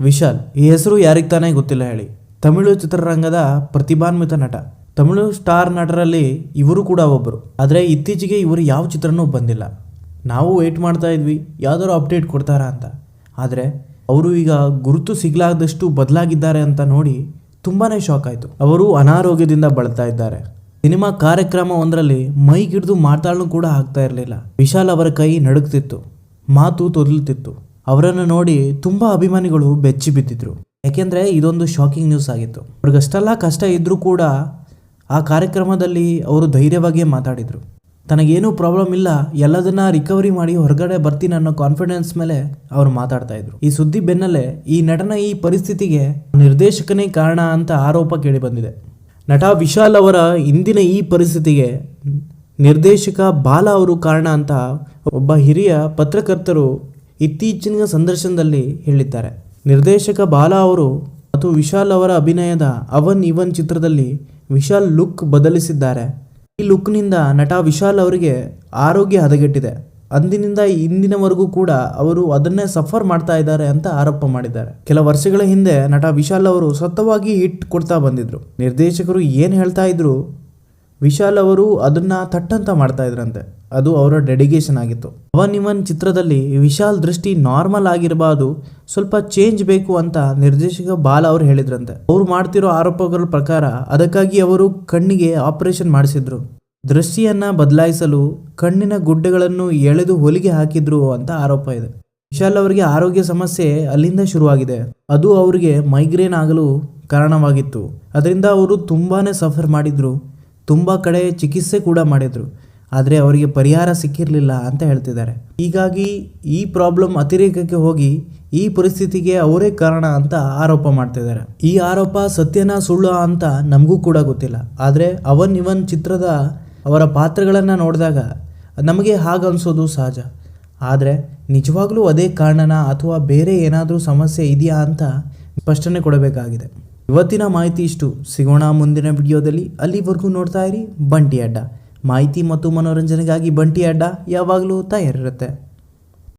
ವಿಶಾಲ್, ಈ ಹೆಸರು ಯಾರಿಗೆ ತಾನೇ ಗೊತ್ತಿಲ್ಲ ಹೇಳಿ. ತಮಿಳು ಚಿತ್ರರಂಗದ ಪ್ರತಿಭಾನ್ವಿತ ನಟ. ತಮಿಳು ಸ್ಟಾರ್ ನಟರಲ್ಲಿ ಇವರು ಕೂಡ ಒಬ್ಬರು ಆದರೆ ಇತ್ತೀಚೆಗೆ ಇವರು ಯಾವ ಚಿತ್ರನೂ ಬಂದಿಲ್ಲ. ನಾವು ವೆಯ್ಟ್ ಮಾಡ್ತಾ ಇದ್ವಿ, ಯಾವ್ದಾದ್ರು ಅಪ್ಡೇಟ್ ಕೊಡ್ತಾರಾ ಅಂತ. ಆದರೆ ಅವರು ಈಗ ಗುರುತು ಸಿಗಲಾದಷ್ಟು ಬದಲಾಗಿದ್ದಾರೆ ಅಂತ ನೋಡಿ ತುಂಬಾ ಶಾಕ್ ಆಯಿತು. ಅವರು ಅನಾರೋಗ್ಯದಿಂದ ಬಳಲ್ತಾ ಇದ್ದಾರೆ. ಸಿನಿಮಾ ಕಾರ್ಯಕ್ರಮ ಒಂದರಲ್ಲಿ ಮೈಗಿಡಿದು ಮಾತಾಡಲು ಕೂಡ ಆಗ್ತಾ ಇರಲಿಲ್ಲ. ವಿಶಾಲ್ ಅವರ ಕೈ ನಡುಕ್ತಿತ್ತು ಮಾತು ತೊದಲ್ತಿತ್ತು ಅವರನ್ನು ನೋಡಿ ತುಂಬ ಅಭಿಮಾನಿಗಳು ಬೆಚ್ಚಿ ಬಿದ್ದಿದ್ರು. ಯಾಕೆಂದರೆ ಇದೊಂದು ಶಾಕಿಂಗ್ ನ್ಯೂಸ್ ಆಗಿತ್ತು. ಅವ್ರಿಗಷ್ಟೆಲ್ಲ ಕಷ್ಟ ಇದ್ದರೂ ಕೂಡ ಆ ಕಾರ್ಯಕ್ರಮದಲ್ಲಿ ಅವರು ಧೈರ್ಯವಾಗಿಯೇ ಮಾತಾಡಿದರು. ತನಗೇನೂ ಪ್ರಾಬ್ಲಮ್ ಇಲ್ಲ, ಎಲ್ಲದನ್ನ ರಿಕವರಿ ಮಾಡಿ ಹೊರಗಡೆ ಬರ್ತೀನಿ ಅನ್ನೋ ಕಾನ್ಫಿಡೆನ್ಸ್ ಮೇಲೆ ಅವರು ಮಾತಾಡ್ತಾ ಇದ್ರು. ಈ ಸುದ್ದಿ ಬೆನ್ನಲ್ಲೇ ಈ ನಟನ ಈ ಪರಿಸ್ಥಿತಿಗೆ ನಿರ್ದೇಶಕನೇ ಕಾರಣ ಅಂತ ಆರೋಪ ಕೇಳಿ ಬಂದಿದೆ. ನಟ ವಿಶಾಲ್ ಅವರ ಇಂದಿನ ಈ ಪರಿಸ್ಥಿತಿಗೆ ನಿರ್ದೇಶಕ ಬಾಲ ಅವರು ಕಾರಣ ಅಂತ ಒಬ್ಬ ಹಿರಿಯ ಪತ್ರಕರ್ತರು ಇತ್ತೀಚಿನ ಸಂದರ್ಶನದಲ್ಲಿ ಹೇಳಿದ್ದಾರೆ. ನಿರ್ದೇಶಕ ಬಾಲಾ ಅವರು ಮತ್ತು ವಿಶಾಲ್ ಅವರ ಅಭಿನಯದ ಅವನ್ ಇವನ್ ಚಿತ್ರದಲ್ಲಿ ವಿಶಾಲ್ ಲುಕ್ ಬದಲಿಸಿದ್ದಾರೆ. ಈ ಲುಕ್ನಿಂದ ನಟ ವಿಶಾಲ್ ಅವರಿಗೆ ಆರೋಗ್ಯ ಹದಗೆಟ್ಟಿದೆ. ಅಂದಿನಿಂದ ಇಂದಿನವರೆಗೂ ಕೂಡ ಅವರು ಅದನ್ನೇ ಸಫರ್ ಮಾಡ್ತಾ ಇದ್ದಾರೆ ಅಂತ ಆರೋಪ ಮಾಡಿದ್ದಾರೆ. ಕೆಲ ವರ್ಷಗಳ ಹಿಂದೆ ನಟ ವಿಶಾಲ್ ಅವರು ಸತ್ತವಾಗಿ ಹಿಟ್ ಕೊಡ್ತಾ ಬಂದಿದ್ರು. ನಿರ್ದೇಶಕರು ಏನು ಹೇಳ್ತಾ ಇದ್ರು ವಿಶಾಲ್ ಅವರು ಅದನ್ನ ತಟ್ಟಂತ ಮಾಡ್ತಾ ಇದ್ರಂತೆ. ಅದು ಅವರ ಡೆಡಿಕೇಶನ್ ಆಗಿತ್ತು. ಅವನ್ ಇವನ್ ಚಿತ್ರದಲ್ಲಿ ವಿಶಾಲ್ ದೃಷ್ಟಿ ನಾರ್ಮಲ್ ಆಗಿರಬಾರ್ದು, ಸ್ವಲ್ಪ ಚೇಂಜ್ ಬೇಕು ಅಂತ ನಿರ್ದೇಶಕ ಬಾಲ ಅವರು ಹೇಳಿದ್ರಂತೆ. ಅವ್ರು ಮಾಡ್ತಿರೋ ಆರೋಪಗಳ ಪ್ರಕಾರ ಅದಕ್ಕಾಗಿ ಅವರು ಕಣ್ಣಿಗೆ ಆಪರೇಷನ್ ಮಾಡಿಸಿದ್ರು. ದೃಷ್ಟಿಯನ್ನ ಬದಲಾಯಿಸಲು ಕಣ್ಣಿನ ಗುಡ್ಡೆಗಳನ್ನು ಎಳೆದು ಹೊಲಿಗೆ ಹಾಕಿದ್ರು ಅಂತ ಆರೋಪ ಇದೆ. ವಿಶಾಲ್ ಅವರಿಗೆ ಆರೋಗ್ಯ ಸಮಸ್ಯೆ ಅಲ್ಲಿಂದ ಶುರುವಾಗಿದೆ. ಅದು ಅವರಿಗೆ ಮೈಗ್ರೇನ್ ಆಗಲು ಕಾರಣವಾಗಿತ್ತು. ಅದರಿಂದ ಅವರು ತುಂಬಾನೇ ಸಫರ್ ಮಾಡಿದ್ರು. ತುಂಬ ಕಡೆ ಚಿಕಿತ್ಸೆ ಕೂಡ ಮಾಡಿದರು. ಆದರೆ ಅವರಿಗೆ ಪರಿಹಾರ ಸಿಕ್ಕಿರಲಿಲ್ಲ ಅಂತ ಹೇಳ್ತಿದ್ದಾರೆ. ಹೀಗಾಗಿ ಈ ಪ್ರಾಬ್ಲಮ್ ಅತಿರೇಕಕ್ಕೆ ಹೋಗಿ ಈ ಪರಿಸ್ಥಿತಿಗೆ ಅವರೇ ಕಾರಣ ಅಂತ ಆರೋಪ ಮಾಡ್ತಿದ್ದಾರೆ. ಈ ಆರೋಪ ಸತ್ಯನ ಸುಳ್ಳು ಅಂತ ನಮಗೂ ಕೂಡ ಗೊತ್ತಿಲ್ಲ. ಆದರೆ ಅವನ್ ಇವನ್ ಚಿತ್ರದ ಅವರ ಪಾತ್ರಗಳನ್ನು ನೋಡಿದಾಗ ನಮಗೆ ಹಾಗನ್ಸೋದು ಸಹಜ. ಆದರೆ ನಿಜವಾಗ್ಲೂ ಅದೇ ಕಾರಣನ ಅಥವಾ ಬೇರೆ ಏನಾದರೂ ಸಮಸ್ಯೆ ಇದೆಯಾ ಅಂತ ಸ್ಪಷ್ಟನೆ ಕೊಡಬೇಕಾಗಿದೆ. ಇವತ್ತಿನ ಮಾಹಿತಿ ಇಷ್ಟು. ಸಿಗೋಣ ಮುಂದಿನ ವಿಡಿಯೋದಲ್ಲಿ. ಅಲ್ಲಿವರೆಗೂ ನೋಡ್ತಾ ಇರಿ ಬಂಟಿ ಅಡ್ಡ. ಮಾಹಿತಿ ಮತ್ತು ಮನೋರಂಜನೆಗಾಗಿ ಬಂಟಿ ಅಡ್ಡ ಯಾವಾಗಲೂ ತಯಾರಿರುತ್ತೆ.